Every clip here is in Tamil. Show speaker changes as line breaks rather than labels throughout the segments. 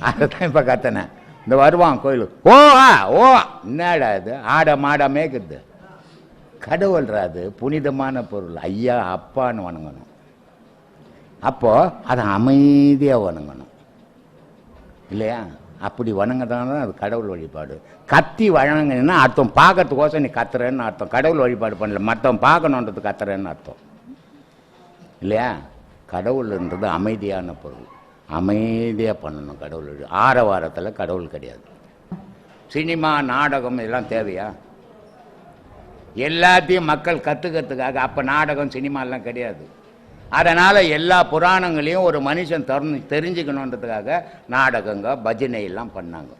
அதுதான் இப்போ கத்தனை. இந்த வருவான் கோயிலுக்கு ஓ ஆ ஓ. என்னடா இது? ஆட மாட மேய்க்குது கடவுள்றாது புனிதமான பொருள். ஐயா அப்பான்னு வணங்கணும். அப்போது அதை அமைதியாக வணங்கணும். இல்லையா? அப்படி வணங்கதான அது கடவுள் வழிபாடு. கத்தி வணங்கினா அர்த்தம். பார்க்கறதுக்கோசம் நீ கத்துறேன்னு அர்த்தம். கடவுள் வழிபாடு பண்ணல. மற்றவன் பார்க்கணுன்றது கத்துறேன்னு அர்த்தம். இல்லையா? கடவுள்ன்றது அமைதியான பொருள். அமைதியாக பண்ணணும் கடவுள். ஆரவாரத்தில் கடவுள் கிடையாது. சினிமா நாடகம் இதெல்லாம் தேவையா? எல்லாத்தையும் மக்கள் கற்றுக்கிறதுக்காக அப்போ நாடகம் சினிமாலாம் கிடையாது. அதனால் எல்லா புராணங்களையும் ஒரு மனுஷன் தெரிஞ்சு தெரிஞ்சுக்கணுன்றதுக்காக நாடகங்க பஜனையெல்லாம் பண்ணாங்க.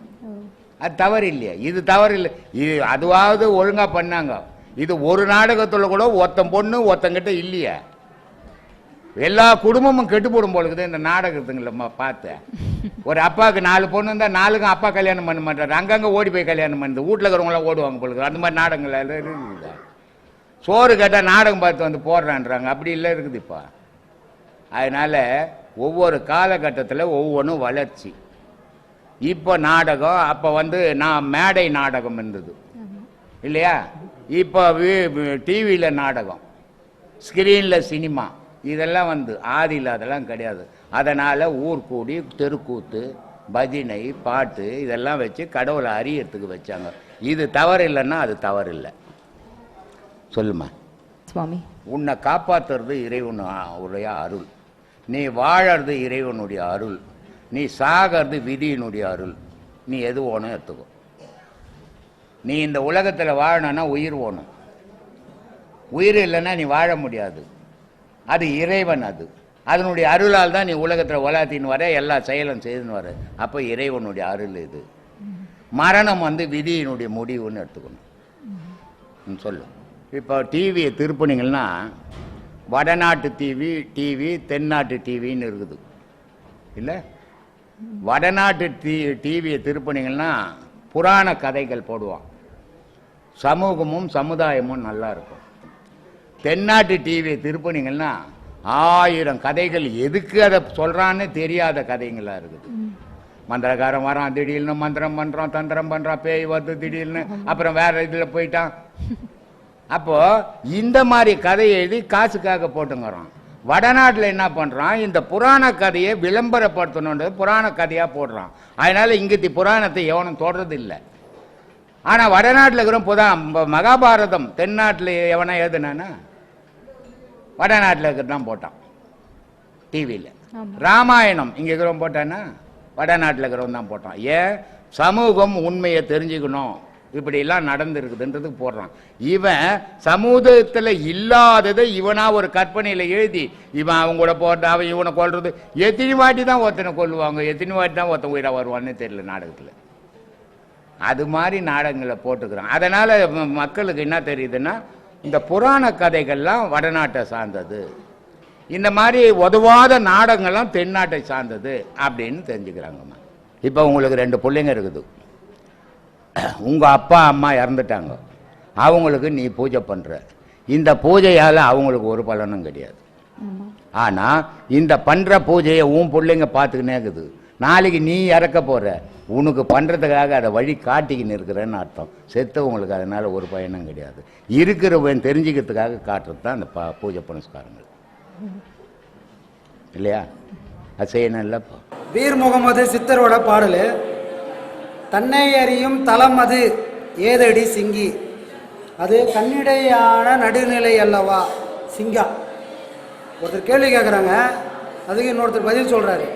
அது தவறு இல்லையா இது தவறு இல்லை இது அதுவாவது ஒழுங்காக பண்ணாங்க. இது ஒரு நாடகத்தில் கூட ஒருத்தன் பொண்ணு ஒருத்தங்கிட்ட இல்லையே. எல்லா குடும்பமும் கெட்டு போடும் போல இருக்குது இந்த நாடகத்துங்களம்மா பார்த்து. பார்த்தேன் ஒரு அப்பாவுக்கு நாலு பொண்ணு இருந்தால் நாலுக்கும் அப்பா கல்யாணம் பண்ண மாட்டார். அங்கங்கே ஓடி போய் கல்யாணம் பண்ணுது. வீட்டில் இருக்கிறவங்களாம் ஓடுவாங்க போல அந்த மாதிரி நாடகங்கள் எல்லாம் இருக்குது. சோறு கேட்டால் நாடகம் பார்த்து வந்து போடுறான்றாங்க. அப்படி இல்லை இருக்குது இப்போ அதனால் ஒவ்வொரு காலகட்டத்தில் ஒவ்வொன்றும் வளர்ச்சி. இப்போ நாடகம் அப்போ வந்து நான் மேடை நாடகம் இருந்தது. இல்லையா? இப்போ டிவியில் நாடகம். ஸ்க்ரீனில் சினிமா. இதெல்லாம் வந்து ஆதியில் அதெல்லாம் கிடையாது. அதனால் ஊர் கூடி தெருக்கூத்து பஜனை பாட்டு இதெல்லாம் வச்சு கடவுளை அறியறதுக்கு வச்சாங்க. இது தவறு இல்லைன்னா அது தவறு இல்லை. சொல்லுமா?
சுவாமி.
உன்னை காப்பாத்துறது இறைவன் உடைய அருள். நீ வாழறது இறைவனுடைய அருள். நீ சாகிறது விதியினுடைய அருள். நீ எது ஓணும் எடுத்துக்கோ. நீ இந்த உலகத்தில் வாழணும்னா உயிர் ஓணும். உயிர் இல்லைன்னா நீ வாழ முடியாது. அது இறைவன் அது. அதனுடைய அருளால் தான் நீ உலகத்தில் உலாத்தின்னு வர எல்லா செயலும் செய்துன்னு வர. அப்போ இறைவனுடைய அருள் இது. மரணம் வந்து விதியினுடைய முடிவுன்னு எடுத்துக்கணும். ம், சொல்லு. இப்போ டிவியை திருப்பினீங்கன்னா வடநாட்டு டிவி டிவி தென்னாட்டு டிவின்னு இருக்குது. இல்லை? வடநாட்டு டி டிவியை திருப்பினீங்கன்னா புராண கதைகள் போடுவான். சமூகமும் சமுதாயமும் நல்லா இருக்கும். தென்னாட்டு டிவியை திருப்பினீங்கன்னா ஆயிரம் கதைகள் எதுக்கு அதை சொல்கிறான்னு தெரியாத கதைங்களா இருக்குது. மந்திரக்காரன் வரான் திடீர்னு மந்திரம் பண்ணுறான் தந்திரம் பண்ணுறான் பேய் வருது திடீர்னு அப்புறம் வேற இதில் போயிட்டான். அப்போ இந்த மாதிரி கதையை எழுதி காசுக்காக போட்டுங்கிறான். வடநாட்டில் என்ன பண்ணுறான் இந்த புராண கதையை விளம்பரப்படுத்தணுன்றது புராண கதையாக போடுறான். அதனால இங்கத்தி புராணத்தை எவனும் தொடறது இல்லை ஆனால் வடநாட்டில் இருக்கிற புதா மகாபாரதம் தென்னாட்டில் எவனா எழுதுனானா? வடநாட்டில் இருக்கிறது தான் போட்டான் டிவியில். ராமாயணம் இங்கே இருக்கிறவன் போட்டானா? வடநாட்டில் இருக்கிறவன் தான் போட்டான். ஏன்? சமூகம் உண்மையை தெரிஞ்சுக்கணும். இப்படிலாம் நடந்திருக்குதுன்றதுக்கு போடுறான். இவன் சமூகத்தில் இல்லாததை இவனா ஒரு கற்பனையில் எழுதி இவன் அவங்க கூட போட்டு அவன் இவனை கொல்றது எத்தனை வாட்டி தான் ஒருத்தனை கொல்லுவாங்க எத்தனை வாட்டி தான் ஒருத்தன் உயிராக வருவான்னு தெரியல நாடகத்தில். அது மாதிரி நாடகங்களை போட்டுக்கிறான். அதனால் மக்களுக்கு என்ன தெரியுதுன்னா இந்த புராண கதைகள்லாம் வடநாட்டை சார்ந்தது. இந்த மாதிரி உதவாத நாடகங்கள்லாம் தென்னாட்டை சார்ந்தது அப்படின்னு தெரிஞ்சுக்கிறாங்கம்மா இப்போ உங்களுக்கு ரெண்டு பிள்ளைங்க இருக்குது. உங்கள் அப்பா அம்மா இறந்துட்டாங்க. அவங்களுக்கு நீ பூஜை பண்ணுற இந்த பூஜையால் அவங்களுக்கு ஒரு பலனும் கிடையாது. ஆனால் இந்த பண்ணுற பூஜையை உன் பிள்ளைங்க பார்த்துக்கினே இருக்குது. நாளைக்கு நீ இறக்க போகிற உனக்கு பண்ணுறதுக்காக அதை வழி காட்டிக்கின்னு இருக்கிறேன்னு அர்த்தம். செத்தவங்களுக்கு அதனால் ஒரு பயனும் கிடையாது. இருக்கிறவன் தெரிஞ்சுக்கிறதுக்காக காட்டுறது தான் அந்த பா பூஜை புனஸ்காரங்கள். இல்லையா? அது செய்யணும் இல்லைப்பா.
வீர் முகமது சித்தரோட பாடல் தன்னை அறியும் தலம் அது ஏதடி சிங்கி. அது கண்ணிடையான நடுநிலை அல்லவா சிங்கா? ஒருத்தர் கேள்வி கேட்குறாங்க அதுக்கு இன்னொருத்தர் பதில் சொல்கிறாரு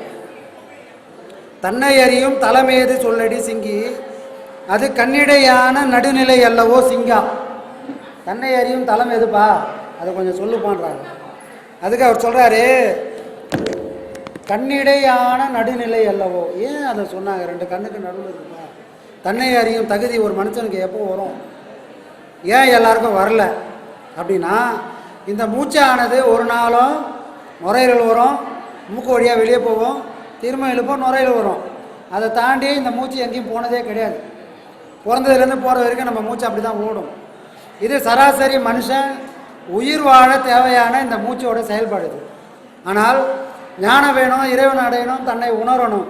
தன்னை அறியும் தலைமையது சொல்லடி சிங்கி. அது கண்ணிடையான நடுநிலை அல்லவோ சிங்கம் தன்னை அறியும் தலம் எதுப்பா அதை கொஞ்சம் சொல்லுப்பான்றாங்க அதுக்கு அவர் சொல்கிறாரு கண்ணிடையான நடுநிலை அல்லவோ. ஏன் அதை சொன்னாங்க? ரெண்டு கண்ணுக்கு நடுவில் இருக்குப்பா. தன்னை அறியும் தகுதி ஒரு மனுஷனுக்கு எப்போ வரும்? ஏன் எல்லாருக்கும் வரல? அப்படின்னா இந்த மூச்சானது ஒரு நாளும் நுரையீரல் வரும். மூக்கு வழியாக வெளியே போகும். திரும்ப எழுப்போம் நுரையில் வரும். அதை தாண்டி இந்த மூச்சு எங்கேயும் போனதே கிடையாது. பிறந்ததுலேருந்து போகிற வரைக்கும் நம்ம மூச்சு அப்படி தான் ஓடும். இது சராசரி மனுஷன் உயிர் வாழ தேவையான இந்த மூச்சோட செயல்பாடு. ஆனால் ஞானம் வேணும் இறைவன் அடையணும் தன்னை உணரணும்.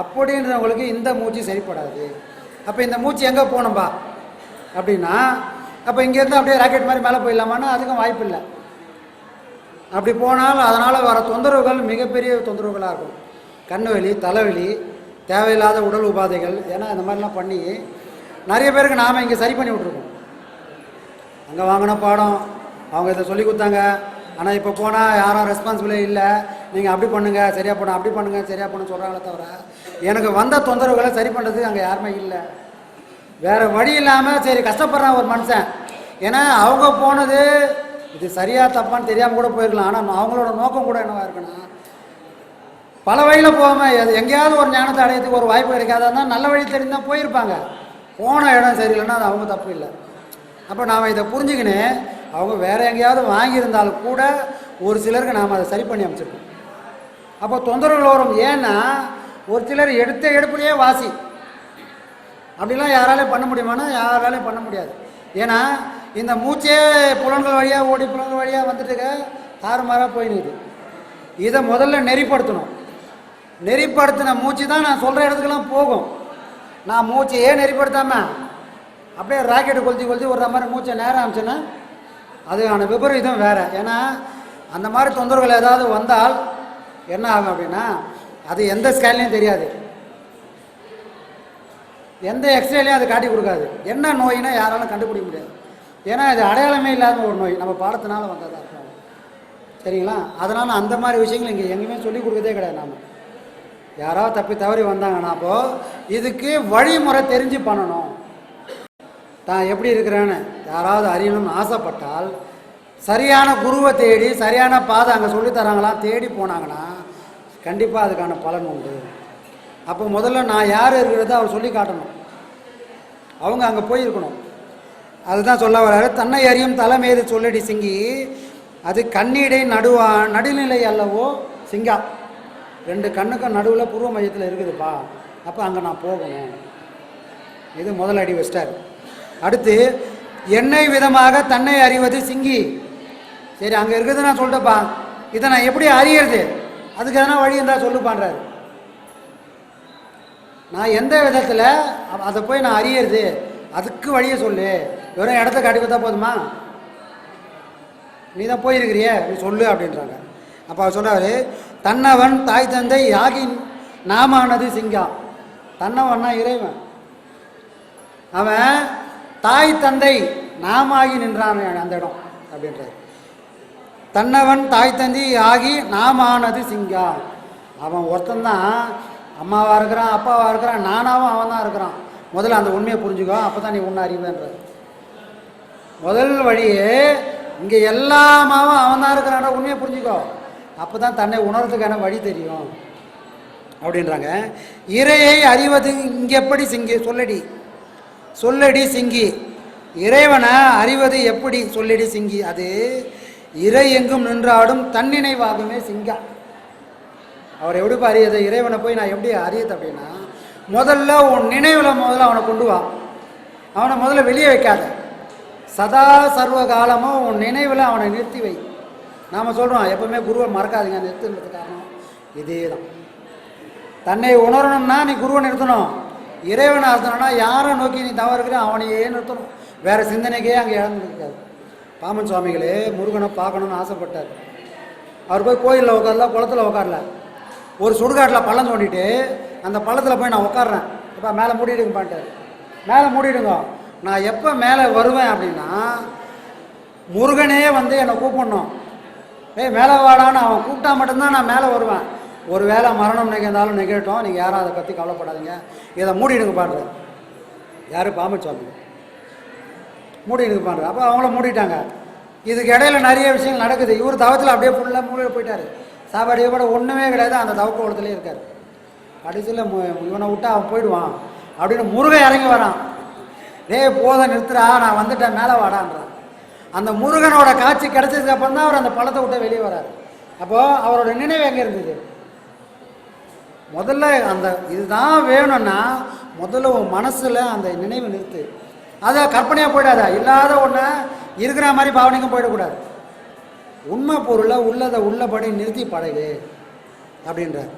அப்படின்றவங்களுக்கு இந்த மூச்சு சரிப்படாது. அப்போ இந்த மூச்சு எங்கே போகணும்பா? அப்படின்னா அப்போ இங்கேருந்து அப்படியே ராக்கெட் மாதிரி மேலே போயிடலாமான்னா அதுக்கும் வாய்ப்பு இல்லை அப்படி போனால் அதனால் வர தொந்தரவுகள் மிகப்பெரிய தொந்தரவுகளாக இருக்கும். கண்ணு வலி தலைவலி தேவையில்லாத உடல் உபாதைகள் ஏன்னா இந்த மாதிரிலாம் பண்ணி நிறைய பேருக்கு நாம் இங்கே சரி பண்ணி விட்ருக்கோம் அங்கே வாங்கின பாடம் அவங்க இதை சொல்லி கொடுத்தாங்க. ஆனால் இப்போ போனால் யாரும் ரெஸ்பான்சிபிளே இல்லை. நீங்கள் அப்படி பண்ணுங்கள் சரியாக பண்ண அப்படி பண்ணுங்கள் சரியாக பண்ண சொல்கிறாங்களே தவிர எனக்கு வந்த தொந்தரவுகளை சரி பண்ணுறதுக்கு அங்கே யாருமே இல்லை. வேறு வழி இல்லாமல் சரி கஷ்டப்படுறான் ஒரு மனுஷன். ஏன்னா அவங்க போனது இது சரியாக தப்பான்னு தெரியாமல் கூட போயிருக்கலாம். ஆனால் அவங்களோட நோக்கம் கூட என்னவாக இருக்குன்னா பல வழியில் போகாமல் அது எங்கேயாவது ஒரு ஞானத்தை அடையத்துக்கு ஒரு வாய்ப்பு கிடைக்காதான் நல்ல வழி தெரிந்தால் போயிருப்பாங்க. போன இடம் சரியில்லைன்னா அது அவங்க தப்பு இல்லை. அப்போ நாம் இதை புரிஞ்சுக்கின்னு அவங்க வேறு எங்கேயாவது வாங்கியிருந்தாலும் கூட ஒரு சிலருக்கு நாம் அதை சரி பண்ணி அமைச்சிருக்கோம். அப்போ தொந்தரவுகள் வரும். ஏன்னா ஒரு சிலர் எடுத்த எடுப்புலையே வாசி. அப்படிலாம் யாராலையும் பண்ண முடியுமானா யாராலையும் பண்ண முடியாது. ஏன்னா இந்த மூச்சே புலன்கள் வழியாக ஓடி புலன்கள் வழியாக வந்துட்டுக்க தாறுமாறாக போயினுது இதை முதல்ல நெறிப்படுத்தணும். நெறிப்படுத்தின மூச்சு தான் நான் சொல்கிற இடத்துக்கெல்லாம் போகும். நான் மூச்சை ஏன் நெறிப்படுத்தாமல் அப்படியே ராக்கெட்டு கொளுத்தி கொளுத்தி ஒரு மாதிரி மூச்சை நேரம் ஆரம்பிச்சேன்னா அதுக்கான விபரீதம் வேறு. ஏன்னா அந்த மாதிரி தொந்தரவுகள் ஏதாவது வந்தால் என்ன ஆகும் அப்படின்னா அது எந்த ஸ்கேன்லையும் தெரியாது. எந்த எக்ஸ்ரேலையும் அது காட்டி கொடுக்காது. என்ன நோயினா யாராலும் கண்டுபிடிக்க முடியாது. ஏன்னா இது அடையாளமே இல்லாத ஒரு நோய். நம்ம பாடத்தினால வந்ததாக இருக்கும் சரிங்களா? அதனால் அந்த மாதிரி விஷயங்கள் இங்கே எங்கேயுமே சொல்லிக் கொடுக்கறதே கிடையாது நாம. யாராவது தப்பி தவறி வந்தாங்கன்னா அப்போது இதுக்கு வழிமுறை தெரிஞ்சு பண்ணணும். தான் எப்படி இருக்கிறேன்னு யாராவது அறியணும்னு ஆசைப்பட்டால் சரியான குருவை தேடி சரியான பாதை அங்கே சொல்லித்தராங்களா தேடி போனாங்கன்னா கண்டிப்பாக அதுக்கான பலன் உண்டு. அப்போ முதல்ல நான் யார் இருக்கிறத அவர் சொல்லி காட்டணும். அவங்க அங்கே போயிருக்கணும். அதுதான் சொல்ல வர்றாரு. தன்னை அறியும் தலைமையது சொல்லடி சிங்கி அது கண்ணீடை நடுவா நடுநிலை அல்லவோ சிங்கா. ரெண்டு கண்ணுக்கும் நடுவில் பூர்வ மையத்தில் இருக்குதுப்பா. அப்போ அங்கே நான் போகணும். இது முதல் அடி வச்சிட்டார் அடுத்து என்னை விதமாக தன்னை அறிவது சிங்கி. சரி அங்கே இருக்கிறது நான் சொல்லிட்டப்பா இதை நான் எப்படி அறியறது? அதுக்கு எதனா வழி இருந்தால் சொல்லுப்பான்றாரு நான் எந்த விதத்தில் அதை போய் நான் அறியறது? அதுக்கு வழியை சொல்லு. வெறும் இடத்த காட்டி கொடுத்தா போதுமா? நீ தான் போயிருக்கிறியே நீ சொல்லு அப்படின்றாங்க. அப்போ அவர் சொன்னார் தன்னவன் தாய் தந்தை யாகி நாமானது சிங்கா. தன்னவன்னா இறைவன். அவன் தாய் தந்தை நாமாகி நின்றான் அந்த இடம் அப்படின்றார். தன்னவன் தாய் தந்தை ஆகி நாமானது சிங்கா. அவன் ஒருத்தந்தான் அம்மாவாக இருக்கிறான் அப்பாவாக இருக்கிறான் நானாவும் அவன் தான் இருக்கிறான். முதல்ல அந்த உண்மையை புரிஞ்சுக்கோ அப்போ தான் நீ உன்னை அறிவேன்றார் முதல் வழியே இங்கே எல்லாமாவும் அவன் தான் இருக்கிறான். உண்மையை புரிஞ்சுக்கோ. அப்போ தான் தன்னை உணர்றதுக்கான வழி தெரியும். அப்படின்றாங்க. இறையை அறிவது இங்கே எப்படி சிங்கி சொல்லடி. சொல்லடி சிங்கி. இறைவனை அறிவது எப்படி சொல்லடி சிங்கி. அது இறை எங்கும் நின்றாடும் தன்னினைவாகுமே சிங்கா. அவர் எப்படிப்பா அறியது இறைவனை போய் நான் எப்படி அறியது அப்படின்னா முதல்ல உன் நினைவில் முதல்ல அவனை கொண்டு வா. அவனை முதல்ல வெளியே வைக்காத. சதா சர்வ காலமும் உன் நினைவில் அவனை நிறுத்தி வை. நாம் சொல்கிறோம் எப்பவுமே குருவை மறக்காதீங்க நிறுத்துன்றது காரணம் இதே தான் தன்னை உணரணும்னா நீ குருவை நிறுத்தணும். இறைவனை ஆசனம்னா யாரை நோக்கி நீ தவறு இருக்கிற அவனையே நிறுத்தணும். வேறு சிந்தனைக்கே அங்கே இழந்துருக்காது பாமன் சுவாமிகளே முருகனை பார்க்கணும்னு ஆசைப்பட்டார். அவர் போய் கோயிலில் உட்காரல குளத்துல உட்காரல. ஒரு சுடுகாட்டில் பள்ளம் தோண்டிட்டு அந்த பள்ளத்தில் போய் நான் உட்காடுறேன் இப்போ மேலே மூடிடுங்க பாட்டார் மேலே மூடிடுங்க. நான் எப்போ மேலே வருவேன் அப்படின்னா முருகனே வந்து என்னை கூப்பிடணும். ஏய் மேலே வாடான்னு அவன் கூப்பிட்டா மட்டும்தான் நான் மேலே வருவேன். ஒரு வேளை மரணம் நிகழ்ந்தாலும் நிகழட்டும். நீங்கள் யாரும் அதை பற்றி கவலைப்படாதீங்க. இதை மூடிடுங்க பாடுற யார்? பாமச்சுவாமி மூடிடுங்க பாடுற அப்போ அவங்கள மூடிட்டாங்க. இதுக்கு இடையில நிறைய விஷயங்கள் நடக்குது. இவர் தவத்தில் அப்படியே ஃபுல்லாக மூடிட்டு போயிட்டாரு. சாப்பாடு கூட ஒன்றுமே கிடையாது. அந்த தவக்கோளத்துலேயே இருக்கார். கடைசியில் இவனை விட்டா அவன் போயிடுவான். அப்படின்னு முருகன் இறங்கி வரான். டேய் போத நிறுத்துறா நான் வந்துட்டேன். மேலே வாடான்றான் அந்த முருகனோட காட்சி கிடச்சதுக்கு அப்புறம் தான் அவர் அந்த பழத்தை விட்டு வெளியே வராரு. அப்போது அவரோட நினைவு எங்கே இருந்தது? முதல்ல அந்த இதுதான் வேணும்னா முதல்ல உன் மனசில் அந்த நினைவு நிறுத்து. அதை கற்பனையாக போயிடாத? இல்லாத ஒன்று இருக்கிற மாதிரி பாவனைக்கும் போயிடக்கூடாது. உண்மை பொருளை உள்ளதை உள்ளபடி நிறுத்தி பழகு அப்படின்றார்.